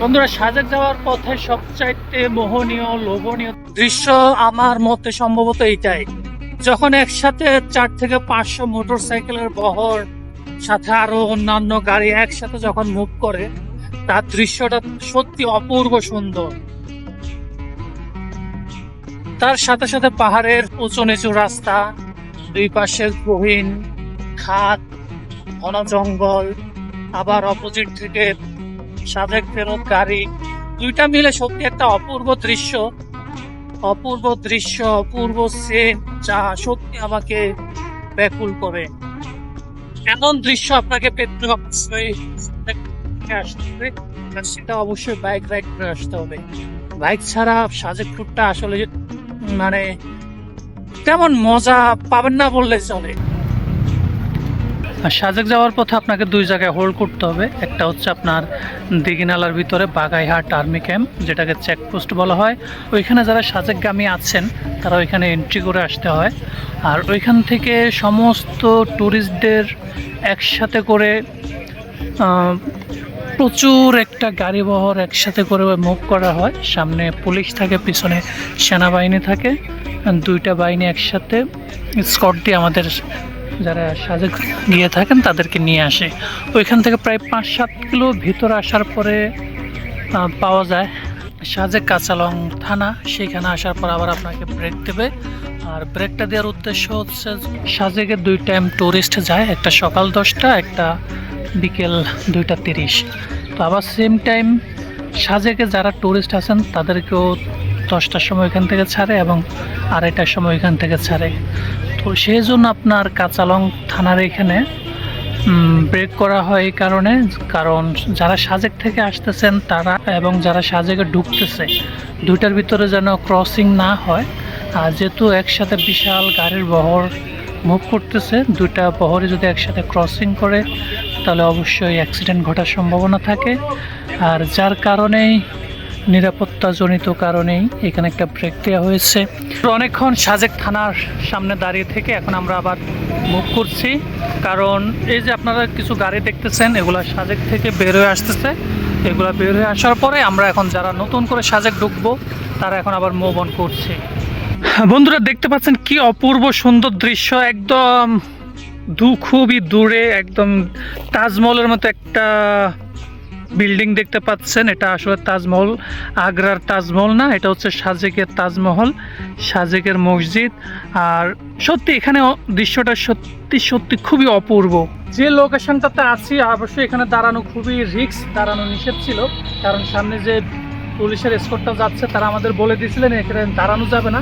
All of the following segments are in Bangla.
বন্ধুরা, সাজেক যাওয়ার পথে সবচাইতে মোহনীয়, লোভনীয় দৃশ্য আমার মতে সম্ভবত এইটাই। যখন একসাথে চার থেকে পাঁচশো মোটর সাইকেলের বহর, সাথে আরও অন্যান্য গাড়ি একসাথে যখন মুভ করে, তার দৃশ্যটা সত্যি অপূর্ব সুন্দর। তার সাথে সাথে পাহাড়ের উঁচু নিচু রাস্তা, দুই পাশে গহীন খাত, ঘন জঙ্গল, আবার অপোজিট থেকে সাজেক ফেরত গাড়ি দুইটা মিলে সত্যি একটা অপূর্ব দৃশ্য। অপূর্ব দৃশ্য, অপূর্ব সেন যা সত্যি আমাকে ব্যাকুল করে। এমন দৃশ্য আপনাকে পেতে হবে। সেটা অবশ্যই বাইক রাইড করে আসতে হবে। বাইক ছাড়া সাজেক ট্যুরটা আসলে মানে তেমন মজা পাবেন না বললে চলে। আর সাজেক যাওয়ার পথে আপনাকে দুই জায়গায় হোল্ড করতে হবে। একটা হচ্ছে আপনার দিঘিনালার ভিতরে বাগাইহাট আর্মি ক্যাম্প, যেটাকে চেকপোস্ট বলা হয়। ওইখানে যারা সাজেকগামী আছেন, তারা ওইখানে এন্ট্রি করে আসতে হয়। আর ওইখান থেকে সমস্ত ট্যুরিস্টদের একসাথে করে প্রচুর একটা গাড়ি বহর একসাথে করে মুভ করা হয়। সামনে পুলিশ থাকে, পিছনে সেনাবাহিনী থাকে। দুইটা বাহিনী একসাথে স্কট দিয়ে আমাদের যারা সাজেক গিয়ে থাকেন, তাদেরকে নিয়ে আসে। ওইখান থেকে প্রায় পাঁচ সাত কিলো ভিতরে আসার পরে পাওয়া যায়। সাজেক কাঁচালং থানা সেইখানে আসার পর আবার আপনাকে ব্রেক দেবে। আর ব্রেকটা দেওয়ার উদ্দেশ্য হচ্ছে সাজেকে দুই টাইম টুরিস্ট যায়, একটা সকাল দশটা, একটা বিকেল দুইটা তিরিশ। তো আবার সেম টাইম সাজেকে যারা টুরিস্ট আছেন, তাদেরকেও দশটার সময় এখান থেকে ছাড়ে এবং আড়াইটার সময় এখান থেকে ছাড়ে। তো সেই জন্য আপনার কাঁচালং থানার এখানে ব্রেক করা হয় এই কারণে, কারণ যারা সাজেক থেকে আসতেছেন তারা এবং যারা সাজেকে ঢুকতেছে, দুইটার ভিতরে যেন ক্রসিং না হয়। আর যেহেতু একসাথে বিশাল গাড়ির বহর মুভ করতেছে, দুইটা বহরে যদি একসাথে ক্রসিং করে, তাহলে অবশ্যই অ্যাক্সিডেন্ট ঘটার সম্ভাবনা থাকে। আর যার কারণেই নিরাপত্তাজনিত কারণেই এখানে একটা ব্রেক দেওয়া হয়েছে। অনেকক্ষণ সাজেক থানার সামনে দাঁড়িয়ে থেকে এখন আমরা আবার মুভ করছি। কারণ এই যে আপনারা কিছু গাড়ি দেখতেছেন, এগুলা সাজেক থেকে বের হয়ে আসতেছে। এগুলা বের হয়ে আসার পরে আমরা এখন যারা নতুন করে সাজেক ঢুকবো, তারা এখন আবার মুভ অন করছে। বন্ধুরা, দেখতে পাচ্ছেন কি অপূর্ব সুন্দর দৃশ্য। একদম দু খুবই দূরে, একদম তাজমহলের মতো একটা বিল্ডিং দেখতে পাচ্ছেন, এটা আসলে তাজমহল, আগ্রার তাজমহল না, এটা হচ্ছে সাজেকের তাজমহল, সাজেকের মসজিদ। আর সত্যি এখানে দৃশ্যটা সত্যি সত্যি খুবই অপূর্ব। যে লোকেশনটাতে আছি, অবশ্যই এখানে দাঁড়ানো খুবই রিস্ক, দাঁড়ানো নিষেধ ছিল। কারণ সামনে যে পুলিশের স্কোরটা যাচ্ছে, তারা আমাদের বলে দিয়েছিলেন, এখানে দাঁড়ানো যাবে না।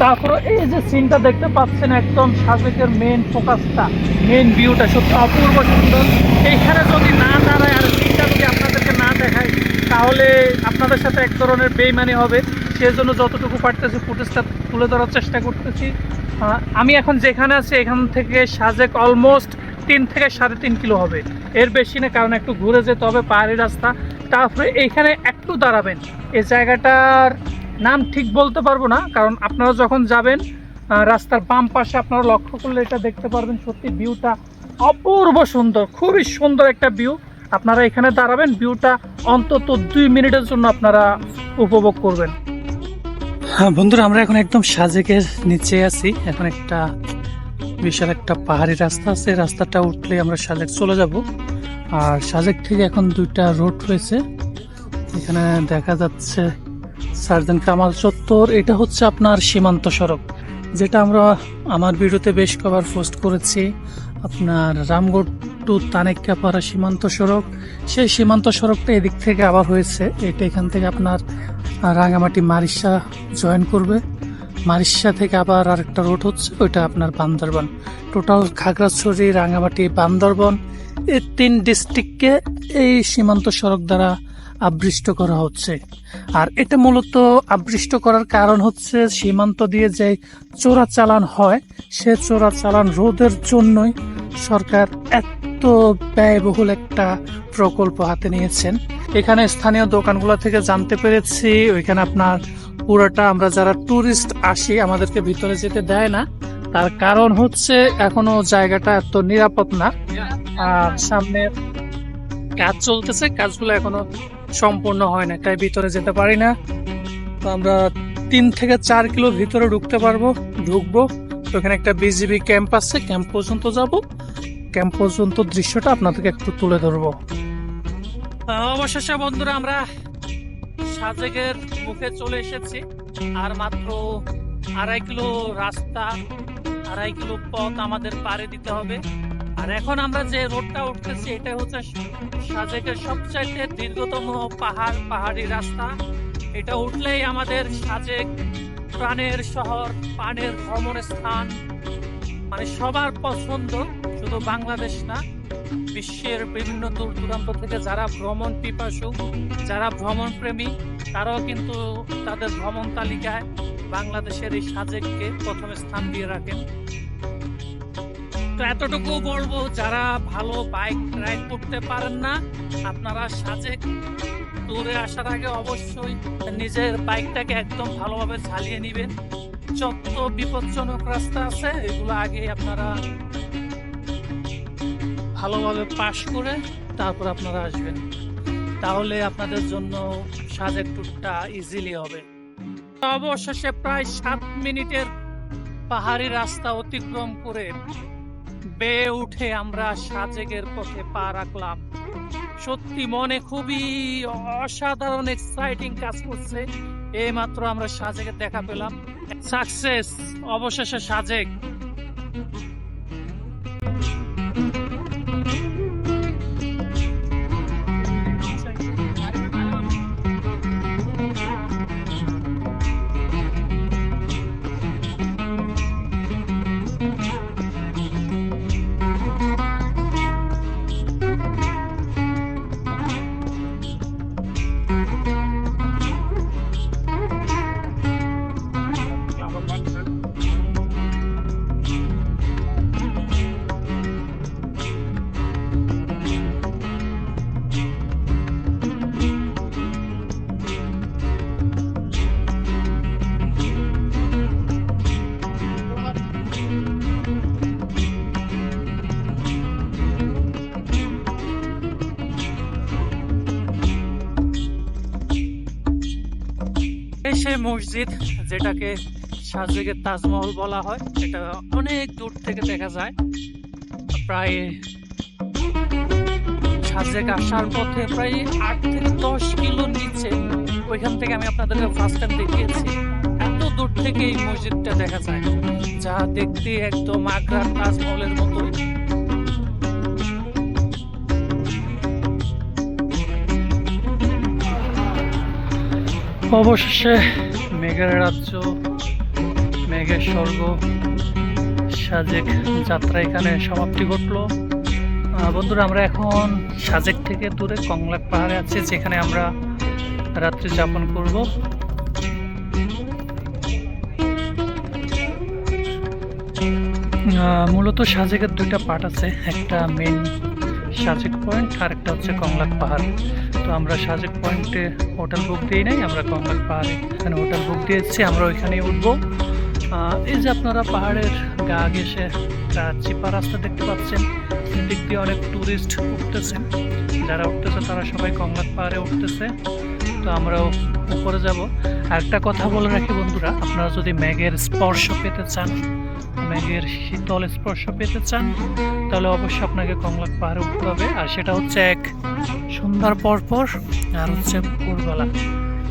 তারপরে এই যে সিনটা দেখতে পাচ্ছেন, একদম সাজেকের মেন ফোকাসটা মেন ভিউটা সত্যি অপূর্ব সুন্দর। এইখানে যদি না দাঁড়ায় আর যদি আপনাদেরকে না দেখায় তাহলে আপনাদের সাথে এক ধরনের বেইমানি হবে। সেজন্য যতটুকু পারতেছি ফুটেজটা তুলে ধরার চেষ্টা করতেছি। আমি এখন যেখানে আছি, এখান থেকে সাজেক অলমোস্ট তিন থেকে সাড়ে তিন কিলো হবে। এর বেশি না, কারণ একটু ঘুরে যেতে হবে, পাহাড়ি রাস্তা। তারপরে এইখানে একটু দাঁড়াবেন। এই জায়গাটার নাম ঠিক বলতে পারব না, কারণ আপনারা যখন যাবেন রাস্তার বাম পাশে আপনারা লক্ষ্য করলে এটা দেখতে পারবেন সত্যি ভিউটা অপূর্ব সুন্দর, খুবই সুন্দর একটা ভিউ। আপনারা এখানে দাঁড়াবেন, ভিউটা অন্তত দুই মিনিটের জন্য আপনারা উপভোগ করবেন। হ্যাঁ বন্ধুরা, আমরা এখন একদম সাজেকের নিচে আছি। এখন একটা বিশাল একটা পাহাড়ি রাস্তা আছে। রাস্তাটা উঠলে আমরা সাজেক চলে যাব। আর সাজেক থেকে এখন দুইটা রোড রয়েছে। এখানে দেখা যাচ্ছে সার্জন কামাল চত্বর। এটা হচ্ছে আপনার সীমান্ত সড়ক, যেটা আমরা আমার ভিডিওতে বেশ কবার পোস্ট করেছি। আপনার রামগড় টু তানেক্কাপাড়া সীমান্ত সড়ক। সেই সীমান্ত সড়কটা এদিক থেকে আবার হয়েছে। এটা এখান থেকে আপনার রাঙামাটি মারিশা জয়েন করবে। মারিসা থেকে আবার আরেকটা রোড হচ্ছে, ওইটা আপনার বান্দরবান। টোটাল খাগড়াছড়ি, রাঙামাটি, বান্দরবন, এই তিন ডিস্ট্রিক্টকে এই সীমান্ত সড়ক দ্বারা আবৃষ্ট করা হচ্ছে। আর এটা মূলত আবৃষ্ট করার কারণ হচ্ছে সীমান্ত দিয়ে যে চোরা চালান হয়, সে চোরা চালান রোধের জন্যই সরকার এত ব্যয়বহুল একটা প্রকল্প হাতে নিয়েছেন। এখানে স্থানীয় দোকানগুলো থেকে জানতে পেরেছি, ওইখানে আপনার পুরোটা আমরা যারা ট্যুরিস্ট আসি, আমাদেরকে ভিতরে যেতে দেয় না। তার কারণ হচ্ছে এখনও জায়গাটা এত নিরাপদ না। আর সামনে কাজ চলতেছে, কাজগুলো এখনও সম্পূর্ণ হয় না, তাই ভিতরে যেতে পারি না। তো আমরা তিন থেকে চার কিলো ভিতরে ঢুকতে পারব, ঢুকবো। তো এখানে একটা বিজিবি ক্যাম্প আছে, ক্যাম্প পর্যন্ত যাব। ক্যাম্প পর্যন্ত দৃশ্যটা আপনাদেরকে একটু তুলে ধরবো। অবশেষে বন্ধুরা, আমরা সাজেকের মুখে চলে এসেছি। আর মাত্র আড়াই কিলো রাস্তা, আড়াই কিলো পথ আমাদের পাড়ে দিতে হবে। আর এখন আমরা যে রোডটা উঠতেছি এটা হচ্ছে সাজেকের সবচাইতে দীর্ঘতম পাহাড়, পাহাড়ি রাস্তা। এটা উঠলেই আমাদের সাজেক প্রাণের শহর, প্রাণের ভ্রমণ স্থান মানে সবার পছন্দ। শুধু বাংলাদেশ না, বিশ্বের বিভিন্ন দূর দূরান্ত থেকে যারা ভ্রমণ পিপাসু, যারা ভ্রমণ প্রেমী, তারাও কিন্তু তাদের ভ্রমণ তালিকায় বাংলাদেশের এই সাজেককে প্রথম স্থান দিয়ে রাখেন। তো এতটুকু বলব, যারা ভালো বাইক রাইড করতে পারেন না, আপনারা সাজেক দূরে আসার আগে অবশ্যই নিজের বাইকটাকে একদম ভালোভাবে চালিয়ে নেবেন। যত বিপজ্জনক রাস্তা আছে, এগুলো আগে আপনারা ভালোভাবে পাশ করে তারপর আপনারা আসবেন। তাহলে আপনাদের জন্য সাজেক ট্যুরটা ইজিলি হবে। অবশেষে প্রায় সাত মিনিটের পাহাড়ি রাস্তা অতিক্রম করে বেয়ে উঠে আমরা সাজেকের পথে পা রাখলাম। সত্যি মনে খুবই অসাধারণ এক্সাইটিং কাজ করছে। এই মাত্র আমরা সাজেকের দেখা পেলাম। সাকসেস অবশেষে সাজেক! সেই মসজিদ যেটাকে সাজেকের তাজমহল বলা হয় এটা অনেক দূর থেকে দেখা যায়। প্রায় সাজেক আসার পথে প্রায় আট থেকে দশ কিলো নিচে ওইখান থেকে আমি আপনাদেরকে ফার্স্ট টাইম দেখিয়েছি। এত দূর থেকে এই মসজিদটা দেখা যায়, যা দেখতে একদম আগ্রার তাজমহলের মতোই। অবশেষে মেঘের রাজ্য, মেঘের স্বর্গ, সাজেক যাত্রা এখানে সমাপ্তি ঘটলো। বন্ধুরা, আমরা এখন সাজেক থেকে দূরে কংলাক পাহাড়ে আছি, যেখানে আমরা রাত্রি যাপন করব। মূলত সাজেকের দুইটা পার্ট আছে, একটা মেন সাজেক পয়েন্ট আর একটা হচ্ছে কংলাক পাহাড়। তো আমরা সাজেক পয়েন্টে হোটেল বুক দিই নাই, আমরা কংলাক পাহাড়ে এখানে হোটেল বুক দিয়েছি আমরা ওইখানেই উঠবো। এই যে আপনারা পাহাড়ের গা ঘেসে চিপা রাস্তা দেখতে পাচ্ছেন, এদিক দিয়ে অনেক ট্যুরিস্ট উঠতেছেন যারা উঠতেছে তারা সবাই কংলাক পাহাড়ে উঠতেছে, তো আমরাও উপরে যাব। একটা কথা বলে রাখি বন্ধুরা, আপনারা যদি মেঘের স্পর্শ পেতে চান মেঘের শীতল স্পর্শ পেতে চান, তাহলে অবশ্যই আপনাকে কংলাক পাহাড়ে উঠতে হবে। আর সেটা হচ্ছে এক সন্ধ্যার পর পর, আর হচ্ছে ভোরবেলা।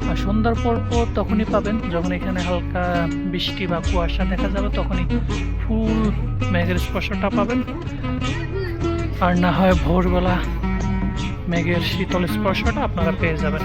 আর সন্ধ্যার পর পর তখনই পাবেন, যখন এখানে হালকা বৃষ্টি বা কুয়াশা দেখা যাবে, তখনই ফুল মেঘের স্পর্শটা পাবেন। আর না হয় ভোরবেলা মেঘের শীতল স্পর্শটা আপনারা পেয়ে যাবেন।